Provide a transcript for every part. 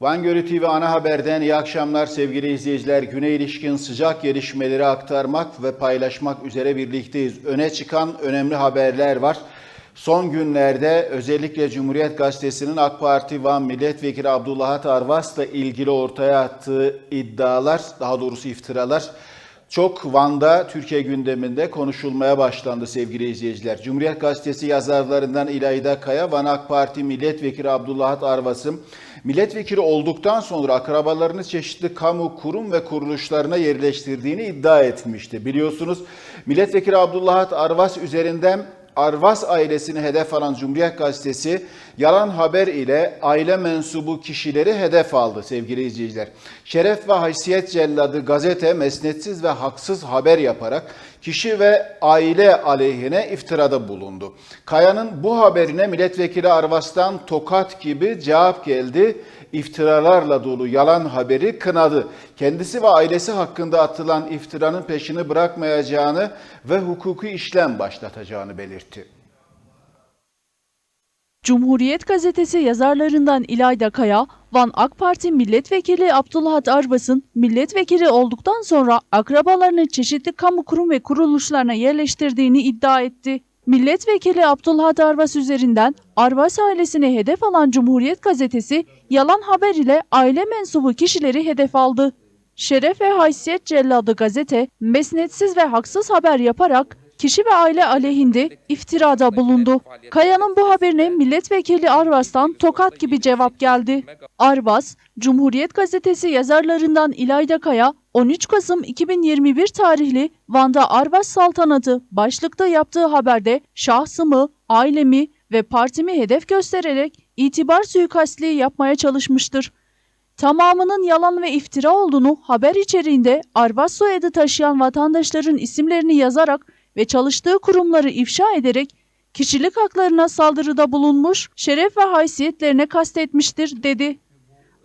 Van Gölü TV ana haberden iyi akşamlar sevgili izleyiciler. Güne ilişkin sıcak gelişmeleri aktarmak ve paylaşmak üzere birlikteyiz. Öne çıkan önemli haberler var. Son günlerde özellikle Cumhuriyet Gazetesi'nin AK Parti Van Milletvekili Abdullah Arvas'la ilgili ortaya attığı iddialar, daha doğrusu iftiralar çok Van'da Türkiye gündeminde konuşulmaya başlandı sevgili izleyiciler. Cumhuriyet Gazetesi yazarlarından İlayda Kaya, Van AK Parti Milletvekili Abdullah Arvas'ın milletvekili olduktan sonra akrabalarını çeşitli kamu kurum ve kuruluşlarına yerleştirdiğini iddia etmişti. Biliyorsunuz Milletvekili Abdullah Arvas üzerinden Arvas ailesini hedef alan Cumhuriyet Gazetesi yalan haber ile aile mensubu kişileri hedef aldı sevgili izleyiciler. Şeref ve haysiyet celladı gazete mesnetsiz ve haksız haber yaparak kişi ve aile aleyhine iftirada bulundu. Kaya'nın bu haberine milletvekili Arvas'tan tokat gibi cevap geldi iftiralarla dolu yalan haberi kınadı. Kendisi ve ailesi hakkında atılan iftiranın peşini bırakmayacağını ve hukuki işlem başlatacağını belirtti. Cumhuriyet Gazetesi yazarlarından İlayda Kaya, Van AK Parti Milletvekili Abdullah Arbas'ın milletvekili olduktan sonra akrabalarını çeşitli kamu kurum ve kuruluşlarına yerleştirdiğini iddia etti. Milletvekili Abdullah Arbas üzerinden Arbas ailesini hedef alan Cumhuriyet Gazetesi yalan haber ile aile mensubu kişileri hedef aldı. Şeref ve haysiyet celladı gazete mesnetsiz ve haksız haber yaparak kişi ve aile aleyhinde iftirada bulundu. Kaya'nın bu haberine milletvekili Arvas'tan tokat gibi cevap geldi. Arvas, Cumhuriyet Gazetesi yazarlarından İlayda Kaya, 13 Kasım 2021 tarihli Van'da Arvas Saltanatı başlıkta yaptığı haberde şahsımı, ailemi ve partimi hedef göstererek itibar suikastliği yapmaya çalışmıştır. Tamamının yalan ve iftira olduğunu haber içeriğinde Arvas soyadı taşıyan vatandaşların isimlerini yazarak ve çalıştığı kurumları ifşa ederek kişilik haklarına saldırıda bulunmuş, şeref ve haysiyetlerine kastetmiştir dedi.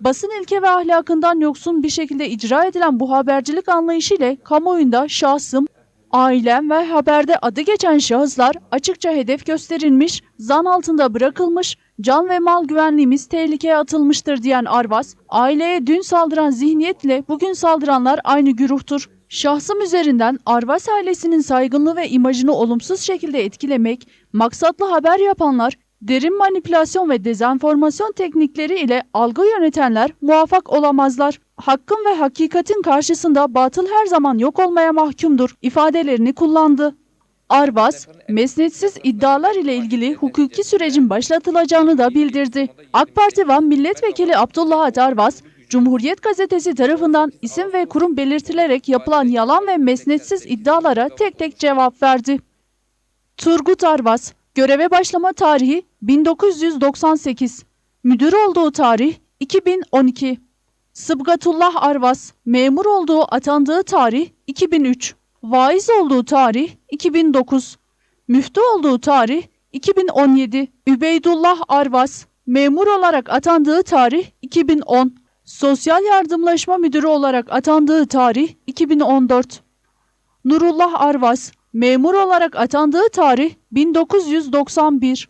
Basın ilke ve ahlakından yoksun bir şekilde icra edilen bu habercilik anlayışı ile kamuoyunda şahsım, ailem ve haberde adı geçen şahıslar açıkça hedef gösterilmiş, zan altında bırakılmış, can ve mal güvenliğimiz tehlikeye atılmıştır diyen Arvas, aileye dün saldıran zihniyetle bugün saldıranlar aynı güruhtur. Şahsım üzerinden Arvas ailesinin saygınlığı ve imajını olumsuz şekilde etkilemek, maksatlı haber yapanlar, derin manipülasyon ve dezenformasyon teknikleri ile algı yönetenler muvaffak olamazlar. Hakkın ve hakikatin karşısında batıl her zaman yok olmaya mahkumdur ifadelerini kullandı. Arvas, mesnetsiz iddialar ile ilgili hukuki sürecin başlatılacağını da bildirdi. AK Parti Van Milletvekili Abdullah Arvas, Cumhuriyet Gazetesi tarafından isim ve kurum belirtilerek yapılan yalan ve mesnetsiz iddialara tek tek cevap verdi. Turgut Arvas, göreve başlama tarihi 1998, müdür olduğu tarih 2012. Sıbgatullah Arvas, memur olduğu atandığı tarih 2003, vaiz olduğu tarih 2009, müftü olduğu tarih 2017. Übeydullah Arvas, memur olarak atandığı tarih 2010. Sosyal Yardımlaşma Müdürü olarak atandığı tarih 2014. Nurullah Arvas, memur olarak atandığı tarih 1991.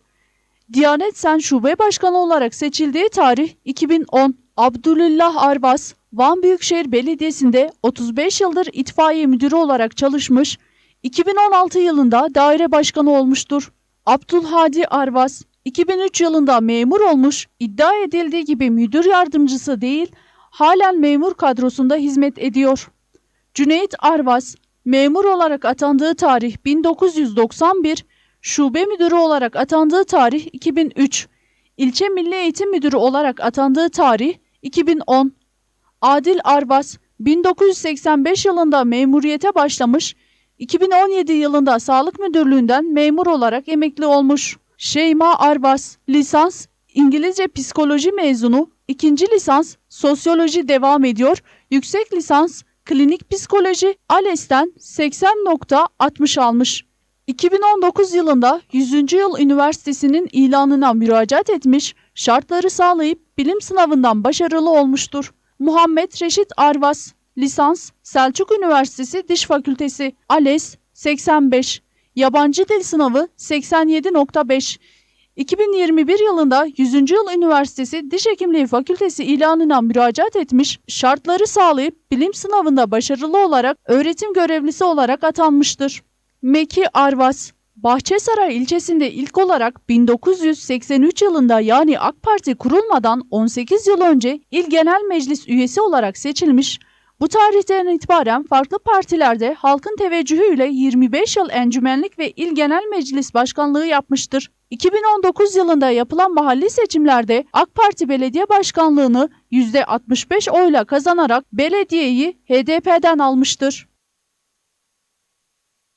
Diyanet Sen Şube Başkanı olarak seçildiği tarih 2010. Abdülillah Arvas, Van Büyükşehir Belediyesi'nde 35 yıldır itfaiye müdürü olarak çalışmış, 2016 yılında daire başkanı olmuştur. Abdülhadi Arvas, 2003 yılında memur olmuş, iddia edildiği gibi müdür yardımcısı değil, halen memur kadrosunda hizmet ediyor. Cüneyt Arvas, memur olarak atandığı tarih 1991, şube müdürü olarak atandığı tarih 2003, ilçe milli eğitim müdürü olarak atandığı tarih 2010. Adil Arvas, 1985 yılında memuriyete başlamış, 2017 yılında sağlık müdürlüğünden memur olarak emekli olmuş. Şeyma Arvas, lisans İngilizce psikoloji mezunu, ikinci lisans sosyoloji devam ediyor, yüksek lisans klinik psikoloji ALES'ten 80.60 almış. 2019 yılında 100. Yıl Üniversitesi'nin ilanına müracaat etmiş, şartları sağlayıp bilim sınavından başarılı olmuştur. Muhammed Reşit Arvas, lisans Selçuk Üniversitesi Diş Fakültesi ALES 85, yabancı dil sınavı 87.5, 2021 yılında 100. Yıl Üniversitesi Diş Hekimliği Fakültesi ilanına müracaat etmiş, şartları sağlayıp bilim sınavında başarılı olarak öğretim görevlisi olarak atanmıştır. Meki Arvas Bahçesaray ilçesinde ilk olarak 1983 yılında yani AK Parti kurulmadan 18 yıl önce İl Genel Meclis üyesi olarak seçilmiş, bu tarihten itibaren farklı partilerde halkın teveccühüyle 25 yıl encümenlik ve İl Genel Meclis Başkanlığı yapmıştır. 2019 yılında yapılan mahalli seçimlerde AK Parti Belediye Başkanlığını %65 oyla kazanarak belediyeyi HDP'den almıştır.